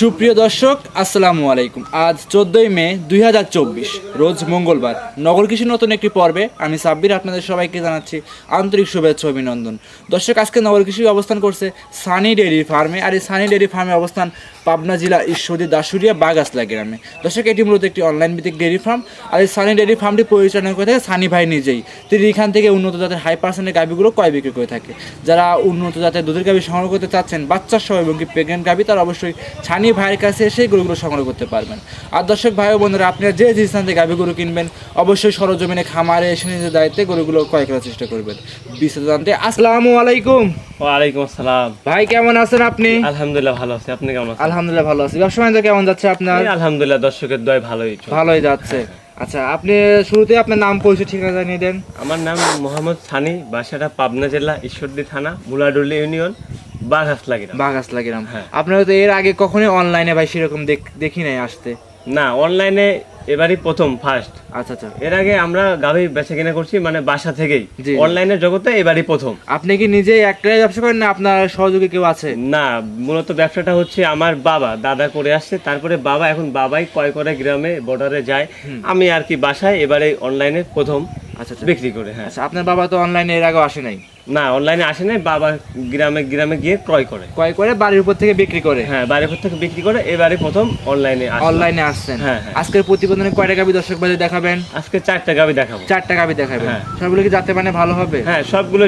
সুপ্রিয় দর্শক, আসসালামু আলাইকুম। আজ চোদ্দোই মে দুই হাজার চব্বিশ, রোজ মঙ্গলবার। নগর কৃষি নতুন একটি পর্বে আমি সাব্বির আপনাদের সবাইকে জানাচ্ছি আন্তরিক শুভেচ্ছা অভিনন্দন। দর্শক, আজকে নগর কৃষি অবস্থান করছে সানি ডেয়ারি ফার্মে। আর এই সানি ডেয়ারি ফার্মে অবস্থান পাবনা জেলা ঈশ্বরদী দাসুরিয়া বাগাসলা গ্রামে। দর্শক এটি মূলত একটি অনলাইন ভিত্তিক ডেয়ারি ফার্ম আর এই সানি ডেয়ারি ফার্মটি পরিচালনা করে থাকে সানি ভাই নিজেই। তিনি এখান থেকে উন্নত জাতের হাই পার্সেন্টের গাভিগুলো ক্রয় বিক্রি করে থাকে। যারা উন্নত জাতের দুধের গাভি সংগ্রহ করতে চাচ্ছেন বাচ্চা সহ এবং কি প্রেগনেন্ট গাভি তারা অবশ্যই ছানি ভাইয়ের কাছে এসে গরুগুলো সংগ্রহ করতে পারবেন। আর দর্শক ভাই ও বোনেরা আপনারা যে যে স্থান থেকে গাভি গরু কিনবেন অবশ্যই সরজমিনে খামারে এসে নিজের দায়িত্বে গরুগুলো ক্রয় করার চেষ্টা করবেন। বিস্তারিত জানতে আসসালামু আলাইকুম। ওয়ালাইকুম আসসালাম। ভাই কেমন আছেন আপনি? আলহামদুলিল্লাহ ভালো আছি। আপনি কেমন আছেন? আলহামদুলিল্লাহ ভালো আছি। ব্যবসা বাণিজ্য কেমন যাচ্ছে আপনার? আলহামদুলিল্লাহ দর্শকের দয় ভালোই ভালোই যাচ্ছে। আচ্ছা আপনি শুরুতে আপনার নাম পরিচয় ঠিকানা জানিয়ে দেন। আমার নাম মোহাম্মদ সানি বাসাটা পাবনা জেলা ঈশ্বরদী থানা মুলাডুলি ইউনিয়ন বাঘাসলা গ্রাম। হ্যাঁ। আপনারা তো এর আগে কখনোই অনলাইনে ভাই সেরকম দেখি নাই আসতে। না অনলাইনে এবারই প্রথম ফার্স্ট আচ্ছা আচ্ছা। এর আগে আমরা গাভি বেচা কিনা করছি মানে বাসা থেকেই। অনলাইনের জগতে এবারই প্রথম। আপনি কি নিজে একটাই ব্যবসা করেন না আপনার সহযোগী কেউ আছে? না মূলত ব্যবসাটা হচ্ছে আমার বাবা দাদা করে আসছে। তারপরে বাবা এখন বাবাই কয় করে গ্রামে বর্ডারে যায়। আমি আর কি বাসায় এবারে অনলাইনে প্রথম। আচ্ছা আচ্ছা। বিক্রি করে হ্যাঁ। আচ্ছা আপনার বাবা তো অনলাইনে এর আগে আসে নাই? না অনলাইনে আসে নাই বাবা গ্রামে গ্রামে গিয়ে ক্রয় করে। ক্রয় করে বাড়ির উপর থেকে বিক্রি করে? হ্যাঁ বাইরে থেকে বিক্রি করে এবারে প্রথম অনলাইনে অনলাইনে আসছেন? হ্যাঁ, হ্যাঁ। আজকের প্রতিবেদনে কয়টা গাবি দর্শক বাজে দেখাবেন? আজকে চারটা গাবি দেখাবো। চারটা গাবি দেখাবেন। হ্যাঁ। সবগুলো কি যাতে মানে ভালো হবে? হ্যাঁ সবগুলো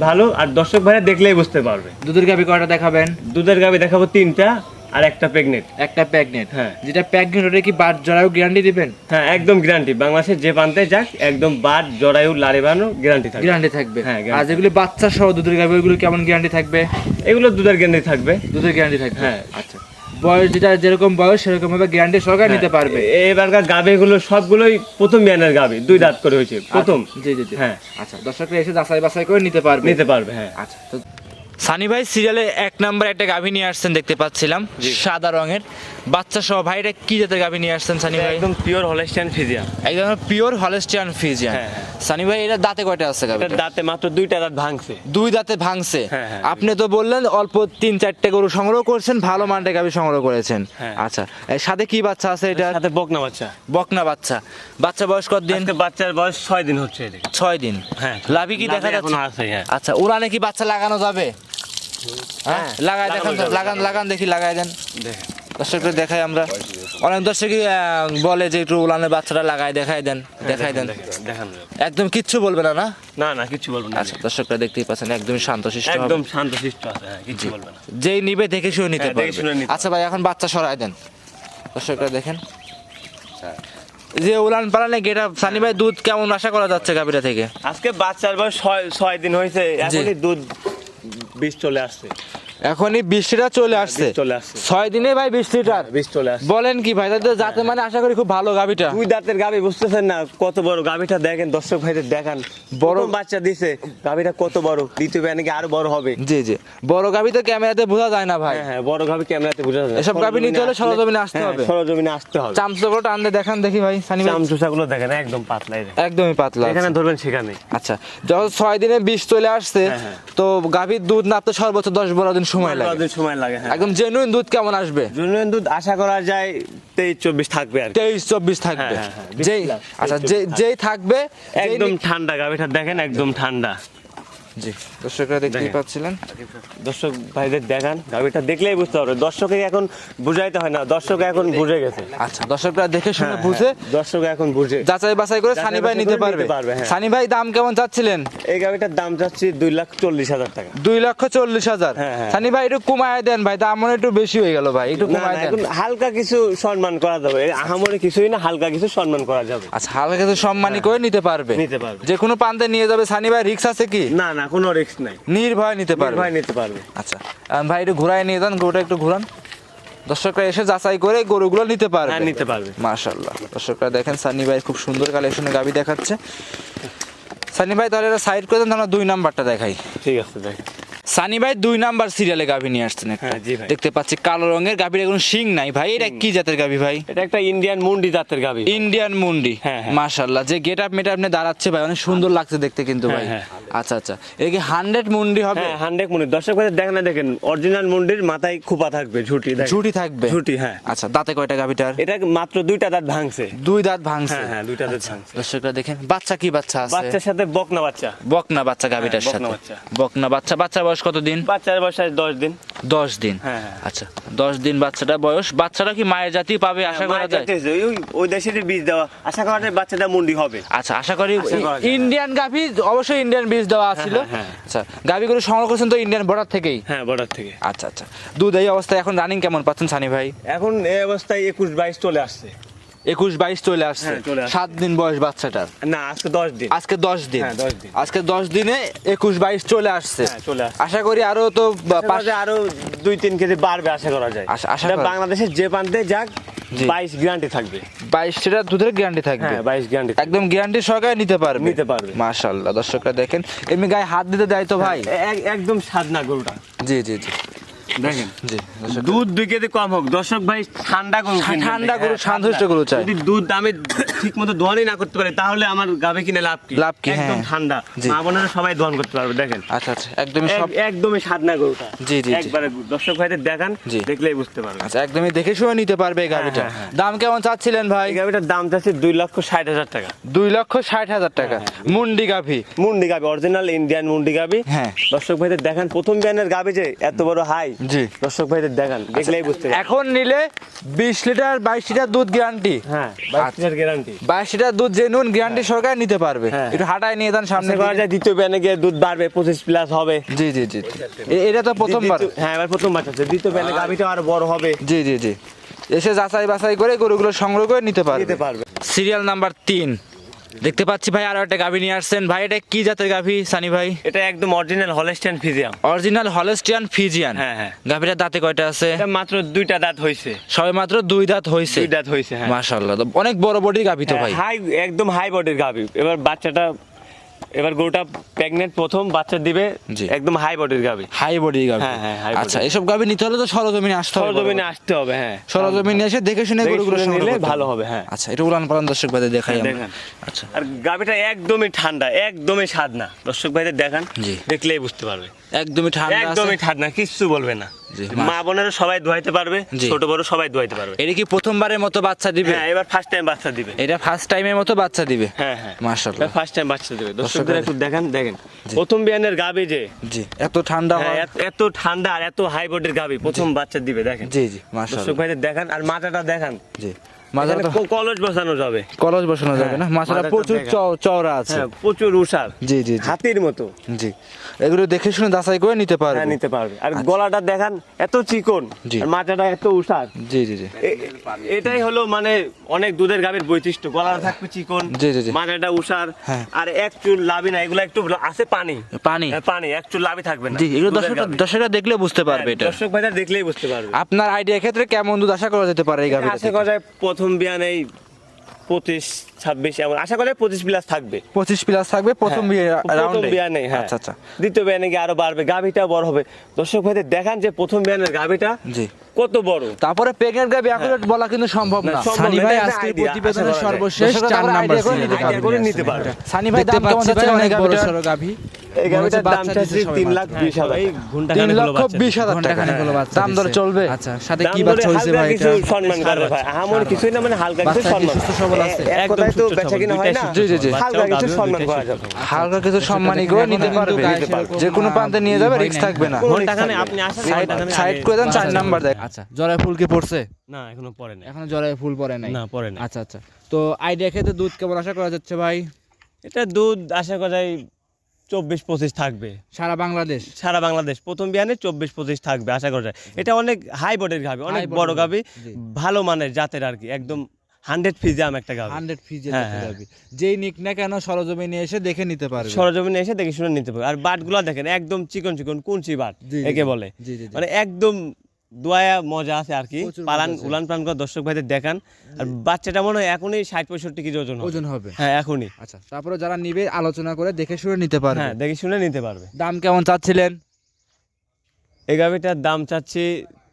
ভালো আর দর্শক ভাইরা দেখলেই বুঝতে পারবে। দুধের গাবি কয়টা দেখাবেন? দুধের গাবি দেখাবো তিনটা আর একটা প্রেগনেন্ট একটা প্যাগনেট হ্যাঁ। যেটা প্যাগনেট ওটা কি বার জরায়ু গ্যারান্টি দিবেন? হ্যাঁ একদম গ্যারান্টি বাংলাদেশের যে প্রান্তে যাক একদম বাদ জরায়ু লারে বানো গ্যারান্টি থাকবে। গ্যারান্টি থাকবে। হ্যাঁ, আর যেগুলি বাচ্চা সহ দুধের গাবি ওইগুলো কেমন গ্যারান্টি থাকবে? এগুলো দুধের গ্যারান্টি থাকবে। দুধের গ্যারান্টি থাকবে। হ্যাঁ। আচ্ছা। বয়স যেটা যেরকম বয়স সেরকম ভাবে গ্যারান্টি সরকার নিতে পারবে। এবারকার গাবিগুলো সবগুলোই প্রথম বিয়ানের গাবি দুই দাঁত করে হয়েছে প্রথম। আচ্ছা, জি জি জি। হ্যাঁ। আচ্ছা দর্শকরা এসে যাচাই বাছাই করে নিতে পারবে। নিতে পারবে হ্যাঁ। আচ্ছা তো সানি ভাই সিরিয়ালে এক নাম্বার একটা গাভী নিয়ে আসছেন দেখতে পাচ্ছিলাম সাদা রঙের। বাচ্চা সহ ভাই এটা কি জাতের গাভী নিয়ে আসছেন সানি ভাই? একদম পিওর হলেস্টিয়ান ফিজিয়া একদম পিওর হলেস্টিয়ান ফিজিয়ান হ্যাঁ, হ্যাঁ। সানি ভাই এটা দাঁতে কয়টা আছে গাভী দাঁতে মাত্র দুইটা দাঁত ভাঙছে। দুই দাঁতে ভাঙছে। হ্যাঁ, হ্যাঁ। আপনি তো বললেন অল্প তিন চারটে গরু সংগ্রহ করছেন ভালো মানটা গাভী সংগ্রহ করেছেন। হ্যাঁ। আচ্ছা সাথে কি বাচ্চা আছে এটা সাথে বকনা বাচ্চা। বকনা বাচ্চা। বাচ্চা বয়স কত দিন বাচ্চার বয়স ছয় দিন হচ্ছে ছয় দিন। হ্যাঁ। লাভি কি দেখা যাচ্ছে? হ্যাঁ। আচ্ছা উড়ানে কি বাচ্চা লাগানো যাবে? হ্যাঁ? লাগাই লাগানো দেখান লাগান লাগান দেখি লাগাই দেন। দর্শকদের দেখাই আমরা। অনেক দর্শকই বলে যে একটু উলানের বাচ্চাটা লাগাই দেখাই দেন দেখাই দেন। একদম কিচ্ছু বলবে না না? না না বলব না। আচ্ছা দর্শকরা দেখতেই পাচ্ছেন শান্তশিষ্ট একদম শিষ্ট আছে হ্যাঁ বলবে না। যেই নিবে দেখে শুনে নিতে হ্যাঁ, পারবে। আচ্ছা ভাই এখন বাচ্চা সরাই দেন। দর্শকরা দেখেন। যে উলান পালানে গেটা সানি ভাই দুধ কেমন আশা করা যাচ্ছে গাভীরা থেকে? আজকে বাচ্চার বয়স ছয় ছয় দিন হয়েছে এখনই দুধ বিষ চলে আসছে এখনই বৃষ্টিটা চলে আসছে। চলে আসছে। ছয় দিনে ভাই বিশ লিটার বিষ চলে আসছে। বলেন কি ভাই তাদের যাতে মানে আশা করি খুব ভালো গাভীটা। দুই দাঁতের গাবি বুঝতেছেন না? কত বড় গাবিটা দেখেন দর্শক ভাইদের দেখান। বড়- বড় বাচ্চা দিছে গাবিটা কত বড়? দ্বিতীয় ব্যানে আরও বড় হবে। জি জি। বড় গাভী তো ক্যামেরাতে বোঝা যায় না ভাই। হ্যাঁ হ্যাঁ বড় গাবি ক্যামেরাতে বোঝা যায়। এসব গাভী নিতে হলে সরজমিনে আসতে হ্যাঁ, হবে। সরজমিনে আসতে হবে। চামচগুলো টানতে দেখান দেখি ভাই সানি ভাই। চামচুসাগুলো দেখেন একদম দেখেন। একদমই পাতলা এখানে ধরবেন সেখানে। আচ্ছা যখন ছয় দিনে বিষ চলে আসছে হ্যাঁ, হ্যাঁ। তো গাভীর দুধ নাপতে সর্বোচ্চ দশ বারো দিন সময় লাগে। দিন সময় লাগে হ্যাঁ। একদম জেনুইন দুধ কেমন আসবে? জেনুইন দুধ আশা করা যায় তেইশ চব্বিশ থাকবে আর তেইশ চব্বিশ থাকবে। হ্যাঁ, হ্যাঁ, হ্যাঁ, যেই আচ্ছা 23 যে যেই থাকবে একদম ঠান্ডা গাবিটা দেখেন একদম ঠান্ডা। জি। দর্শকরা দেখতেই পাচ্ছিলেন। দর্শক ভাইদের দেখান গাবিটা দেখলেই বুঝতে পারবে। দর্শকে এখন বুঝাইতে হয় না দর্শক এখন বুঝে গেছে। আচ্ছা দর্শকরা দেখে শুনে হ্যাঁ, বুঝে হ্যাঁ, দর্শক এখন বুঝে। যাচাই বাছাই করে সানি ভাই নিতে পারবে। পারবে, হ্যাঁ। সানি ভাই দাম কেমন চাচ্ছিলেন? এই গাবিটার দাম চাচ্ছি দুই লাখ চল্লিশ হাজার টাকা। দুই লক্ষ চল্লিশ হাজার। সানি ভাই একটু কমায় দেন ভাই দাম মনে একটু বেশি হয়ে গেল ভাই একটু কমায় দেন। হালকা কিছু সম্মান করা যাবে। আহামরি কিছুই না হালকা কিছু সম্মান করা যাবে। আচ্ছা হালকা কিছু সম্মানী করে নিতে পারবে। নিতে পারবে। যে কোনো প্রান্তে নিয়ে যাবে সানি ভাই রিক্স আছে কি? না না কোনো রিস্ক নাই। নির্ভয় নিতে পারবে। নিতে পারবে। আচ্ছা ভাই একটু ঘুরাই নিয়ে যান গরুটা একটু ঘুরান। দর্শকরা এসে যাচাই করে গরুগুলো নিতে পারবে। হ্যাঁ নিতে পারবে। মাশাল্লাহ দর্শকরা দেখেন সানি ভাই খুব সুন্দর কালেকশনে গাবি দেখাচ্ছে। সানি ভাই তাহলে এটা সাইড করে দেন আমরা দুই নাম্বারটা দেখাই। ঠিক আছে দেখ। সানি ভাই দুই নাম্বার সিরিয়ালে গাভি নিয়ে আসছেন হ্যাঁ। দেখতে পাচ্ছি কালো রঙের গাভির এখন শিং নাই। ভাই এটা কি জাতের গাভি ভাই? এটা একটা ইন্ডিয়ান মুন্ডি জাতের গাবি ইন্ডিয়ান মুন্ডি। হ্যাঁ। মাশাল্লাহ যে গেট আপ মেট আপনি দাঁড়াচ্ছে ভাই অনেক সুন্দর লাগছে দেখতে কিন্তু ভাই। আচ্ছা আচ্ছা। এটা কি হান্ড্রেড মুন্ডি হবে? হ্যাঁ হান্ড্রেড মুন্ডি। দর্শক দেখেন না দেখেন অরিজিনাল মুন্ডির মাথায় খোপা থাকবে ঝুটি ঝুটি থাকবে? ঝুটি হ্যাঁ। আচ্ছা দাঁতে কয়টা গাভিটার? এটা মাত্র দুইটা দাঁত ভাঙছে। দুই দাঁত ভাঙছে? হ্যাঁ হ্যাঁ দুইটা দাঁত ভাঙছে। দর্শকরা দেখেন বাচ্চা কি বাচ্চা আছে? বাচ্চার সাথে বকনা বাচ্চা। বকনা বাচ্চা গাভিটার হ্যাঁ, সাথে। বকনা বাচ্চা। বাচ্চার বয়স কত দিন? বাচ্চার বয়স দশ দিন। দশ দিন। হ্যাঁ, হ্যাঁ। আচ্ছা দশ দিন বাচ্চাটা বয়স। বাচ্চাটা কি মায়ের জাতি পাবে আশা করা যায়? ওই দেশের বীজ দেওয়া। আশা করা যায় বাচ্চাটা মুন্ডি হবে। আচ্ছা আশা করি। ইন্ডিয়ান গাভি অবশ্যই ইন্ডিয়ান বীজ দেওয়া ছিল। হ্যাঁ, হ্যাঁ। আচ্ছা গাভিগুলো সংগ্রহ করছেন তো ইন্ডিয়ান বর্ডার থেকেই? হ্যাঁ বর্ডার থেকে। আচ্ছা আচ্ছা। দুধ এই অবস্থায় এখন রানিং কেমন পাচ্ছেন সানি ভাই? এখন এই অবস্থায় একুশ বাইশ চলে আসছে। একুশ বাইশ চলে আসছে। হ্যাঁ, চলে আসছে। সাত দিন বয়স বাচ্চাটার। না আজকে দশ দিন। আজকে দশ দিন। হ্যাঁ। আজকে দশ দিনে একুশ বাইশ চলে আসছে। হ্যাঁ। আশা করি আরও তো আরও দুই তিন কেজি বাড়বে আশা করা যায়। বাংলাদেশের যে প্রান্তে যাক বাইশ গ্যারান্টি থাকবে। বাইশ লিটার দুধের গ্যারান্টি থাকবে। হ্যাঁ বাইশ গ্যারান্টি একদম গ্যারান্টি সহকারে নিতে পারবে। নিতে পারবে। মাশাআল্লাহ দর্শকরা দেখেন এমনি গায়ে হাত দিতে দেয় তো ভাই? একদম সাদনা গরুটা। জি জি জি। দেখেন। দুধ দুই কেজি কম হোক। দর্শক ভাই ঠান্ডা গরু ঠান্ডা গরু, শান্তশিষ্ট গরু চাই। যদি দুধ আমি ঠিক মতো দোয়ানি না করতে পারে তাহলে আমার গাবে কিনে লাভ কি? লাভ কি, একদম হ্যাঁ। ঠান্ডা। মা বোনেরা সবাই দোয়ান করতে পারবে দেখেন। আচ্ছা আচ্ছা একদমই সব এক- একদমই সাদনা গরুটা। জি, জি, জি। একবারে দর্শক ভাইদের দেখান দেখলেই বুঝতে পারবে আচ্ছা একদমই দেখে শুনে নিতে পারবে এই গাভিটা হ্যাঁ, হ্যাঁ। দাম কেমন চাচ্ছিলেন ভাই? এই গাভিটার দাম চাচ্ছে দুই লক্ষ ষাট হাজার টাকা। দুই লক্ষ ষাট হাজার টাকা। মুন্ডি গাভি। মুন্ডি গাবি অরিজিনাল ইন্ডিয়ান মুন্ডি গাবি হ্যাঁ। দর্শক ভাইদের দেখান প্রথম বিয়ানের গাবি যে এত বড় হাই জি। দর্শক ভাইদের দেখান দেখলেই বুঝতে পারবে এখন নিলে বিশ লিটার বাইশ লিটার দুধ গ্যারান্টি হ্যাঁ বাইশ গ্যারান্টি লিটার দুধ গ্যারান্টি সরকার নিতে পারবে। হ্যাঁ। একটু হাঁটায় নিয়ে যান সামনে করা যায় দ্বিতীয় ব্যানে গিয়ে দুধ বাড়বে পঁচিশ প্লাস হবে। জি জি জি। এটা তো প্রথমবার। হ্যাঁ এবার প্রথমবার দ্বিতীয় ব্যানে গাভিটা আরও বড় হবে। জি জি জি। এসে যাচাই বাছাই করে গরুগুলো সংগ্রহ করে নিতে পারবে। নিতে পারবে। সিরিয়াল নাম্বার তিন। দেখতে পাচ্ছি ভাই আরও একটা গাভী নিয়ে আসছেন। ভাই এটা কি জাতের গাভী সানি ভাই? এটা একদম original Holstein Friesian original Holstein Friesian হ্যাঁ, হ্যাঁ। গাভীটা দাঁতে কয়টা আছে? এটা মাত্র দুইটা দাঁত হইছে। সবে মাত্র দুই দাঁত হইছে। দুই দাঁত হইছে হ্যাঁ। মাশাআল্লাহ তো অনেক বড় বডি গাভী তো ভাই। হাই একদম হাই বডির গাভী। এবার বাচ্চাটা এবার গরুটা প্রেগনেন্ট প্রথম বাচ্চা দিবে একদম হাই বডির গাবি। হাই বডি গাভি হ্যাঁ, হ্যাঁ। আচ্ছা এসব গাভি নিতে হলে তো সরজমিনে আসতে হবে সরজমিনে আসতে হবে হ্যাঁ। সরজমিনে এসে দেখে শুনে গরুগুলো নিলে ভালো হবে, হ্যাঁ। আচ্ছা এটা উলান পালান দর্শক ভাইদের দেখাই আচ্ছা। আর গাবিটা একদমই ঠান্ডা একদমই স্বাদ না। দর্শক ভাইদের দেখান। দেখলেই বুঝতে পারবে। একদমই ঠান্ডা একদমই ঠান্ডা কিচ্ছু বলবে না। মা বোনেরা সবাই ধোয়াইতে পারবে ছোট বড় সবাই ধোয়াইতে পারবে। এটা কি প্রথমবারের মতো বাচ্চা দিবে? হ্যাঁ এবার ফার্স্ট টাইম বাচ্চা দিবে। এটা ফার্স্ট টাইমের মতো বাচ্চা দিবে? হ্যাঁ হ্যাঁ। মাশাআল্লাহ। ফার্স্ট টাইম বাচ্চা দিবে। দর্শকদের একটু দেখেন দেখেন। প্রথম বিয়ানের গাবে যে। জি এত ঠান্ডা হ্যাঁ, এত- ঠান্ডা আর এত হাই বডির গাবে। প্রথম বাচ্চা দিবে দেখেন। জি জি মাশাআল্লাহ। দর্শক ভাইদের দেখেন আর মাথাটা দেখেন। জি। মাথাটা তো এখানে ক- কলস বসানো যাবে। কলস বসানো যাবে না? হ্যাঁ, প্রচুর চওড়া আছে। প্রচুর উষার জি জি জি। হাতির মতো। জি। এগুলো দেখে শুনে যাচাই করে নিতে পারবে। নিতে পারবে। আর গলাটা দেখান এত চিকন আর মাথাটা এত উষার জি জি জি। এটাই হলো মানে অনেক দুধের গাভীর বৈশিষ্ট্য। গলাটা থাকবে চিকন জি, জি, জি। মাথাটা উষার হ্যাঁ। আর এক চুল লাভি না এগুলো একটু আছে পানি। পানি? হ্যাঁ, পানি এক চুল লাভি থাকবে না জি এগুলো দর্শকরা দর্শকরা দেখলে বুঝতে পারবে এটা। দর্শক ভাইরা দেখলেই বুঝতে পারবে। আপনার আইডিয়া ক্ষেত্রে কেমন দুধ আশা করা যেতে পারে এই গাভীটা আশা করা যায় প্রথম বিয়ান এই পঁচিশ ছাব্বিশ এমন আশা করা পঁচিশ প্লাস থাকবে। পঁচিশ প্লাস থাকবে প্রথম হ্যাঁ, প্রথম বিয়ানে হ্যাঁ। আচ্ছা আচ্ছা। দ্বিতীয় বিয়ানে গিয়ে আরও বাড়বে গাভিটা বড় হবে। দর্শক ভাইদের দেখান যে প্রথম বিয়ানের গাভিটা জি। কত বড়। তারপরে অ্যাকুরেট বলা কিন্তু সম্ভব না, সানি ভাই idea, প্রতিবেদনের করা যায়। সর্বশেষ চার নাম্বার নিতে। পারবে। সানি ভাই দাম কেমন অনেক বড়? সড়ো গাভী। এই দাম চাচ্ছি তিন লাখ বিশ হাজার তিন লক্ষ বিশ হাজার টাকা। খানেক হলো বাচ্চা দাম দরে চলবে? আচ্ছা সাথে কি বাচ্চা হয়েছে হালকা ভাই কিছু এটা? সম্মান ষাঁড় করে ভাই। আমার কিছুই না মানে হালকা কিছু সম্মান। সুস্থ সবল আছে? এক কথায় তো বেচা কিনা হয় না। জি, জি, জি। হালকা কিছু সম্মান করা যাবে। হালকা কিছু সম্মানী দেখেন নিতে পারবে। যে কোনো প্রান্তে নিয়ে যাবে হয় রিস্ক থাকবে না। আপনি আসেন সাইড করে দেন চার নাম্বার দেয় আচ্ছা জরায় ফুল কি পড়ছে না এখনও পরে না এখনও জরায় ফুল পড়ে নাই না পরে না আচ্ছা আচ্ছা তো আইডিয়া খেতে দুধ কেমন আশা করা যাচ্ছে ভাই এটা দুধ আশা করা যায় চব্বিশ পঁচিশ থাকবে। সারা বাংলাদেশ? সারা বাংলাদেশ। প্রথম বিয়ানে চব্বিশ পঁচিশ থাকবে আশা করা যায়। এটা অনেক হাই বডির গাভি অনেক বড় গাভি ভালো মানের জাতের আর কি একদম হান্ড্রেড ফিজিয়াম একটা গাভি। হান্ড্রেড ফিজে। যেই নিক না কেন সরজমিনে এসে দেখে নিতে পারবে। সরজমিনে এসে দেখে শুনে নিতে পারবে। আর বাটগুলো দেখেন একদম চিকন চিকন কুঞ্চি বাট একে বলে। মানে একদম দোয়া মজা আছে আর কি। পালান উলান পালান করে দর্শক ভাইদের দেখান। আর বাচ্চাটা মনে হয় এখনই ষাট পঁয়ষট্টি কেজি ওজন হবে। ওজন হবে। হ্যাঁ এখনই। আচ্ছা তারপরে যারা নিবে আলোচনা করে দেখে শুনে নিতে পারবে। হ্যাঁ দেখে শুনে নিতে পারবে। দাম কেমন চাচ্ছিলেন? এই গাভিটার দাম চাচ্ছি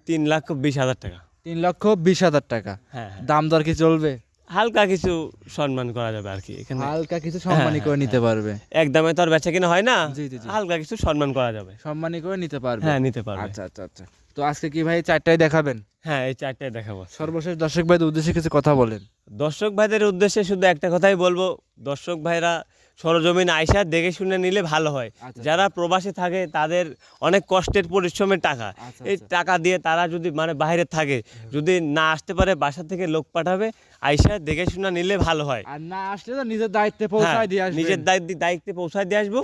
তিন লাখ বিশ হাজার টাকা। তিন লক্ষ বিশ হাজার টাকা। হ্যাঁ হ্যাঁ। দাম দর কি চলবে? হালকা কিছু সম্মান করা যাবে আর কি এখানে। হালকা কিছু সম্মানী করে নিতে পারবে। এক দামে তো আর বেচা কিনা হয় না। জি, জি, জি। হালকা কিছু সম্মান করা যাবে। সম্মানী করে নিতে পারবে। হ্যাঁ নিতে পারবে। আচ্ছা আচ্ছা আচ্ছা। তো আজকে কি ভাই চারটায় দেখাবেন? হ্যাঁ এই চারটায় দেখাবো সর্বশেষ দর্শক ভাইদের উদ্দেশ্যে কিছু কথা বলেন। দর্শক ভাইদের উদ্দেশ্যে শুধু একটা কথাই বলব দর্শক ভাইরা সরজমিন আইসা দেখে শুনে নিলে ভালো হয়। আচ্ছা, যারা প্রবাসে থাকে তাদের অনেক কষ্টের পরিশ্রমের টাকা। আচ্ছা, এই টাকা দিয়ে তারা যদি মানে বাইরে থাকে যদি না আসতে পারে বাসা থেকে লোক পাঠাবে আইসা দেখে শুনে নিলে ভালো হয়। আর না আসলে তো নিজের দায়িত্বে হ্যাঁ, পৌঁছায় দিয়ে আসবেন। নিজের দায়িত্ব দায়িত্বে পৌঁছায় দিয়ে আসব।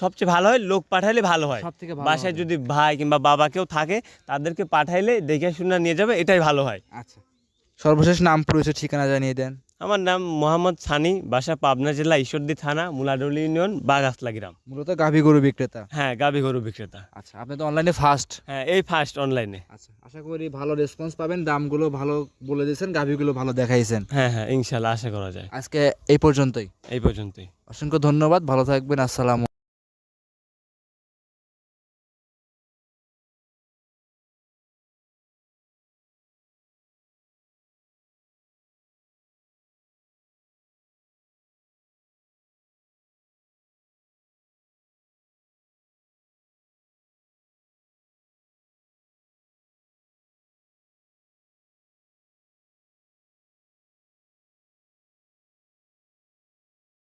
সবচেয়ে ভালো হয় লোক পাঠাইলে ভালো হয়। বাসায় যদি ভাই কিংবা বাবা কেউ থাকে তাদেরকে পাঠাইলে দেখে শুনে নিয়ে যাবে এটাই ভালো হয়। আচ্ছা। সর্বশেষ নাম পরিচয় ঠিকানা জানিয়ে দেন। আমার নাম মোহাম্মদ সানি বাসা পাবনা জেলা ঈশ্বরদী থানা মুলাডলি ইউনিয়ন বাগাসলা গ্রাম। মূলত গাভী গরু বিক্রেতা। হ্যাঁ গাভী গরু বিক্রেতা। আচ্ছা আপনি তো অনলাইনে ফার্স্ট হ্যাঁ এই ফার্স্ট অনলাইনে আচ্ছা আশা করি ভালো রেসপন্স পাবেন দামগুলো ভালো বলে দিয়েছেন গাভীগুলো ভালো দেখাইছেন। হ্যাঁ হ্যাঁ ইনশাল্লাহ আশা করা যায়। আজকে এই পর্যন্তই। এই পর্যন্তই। অসংখ্য ধন্যবাদ ভালো থাকবেন আসসালাম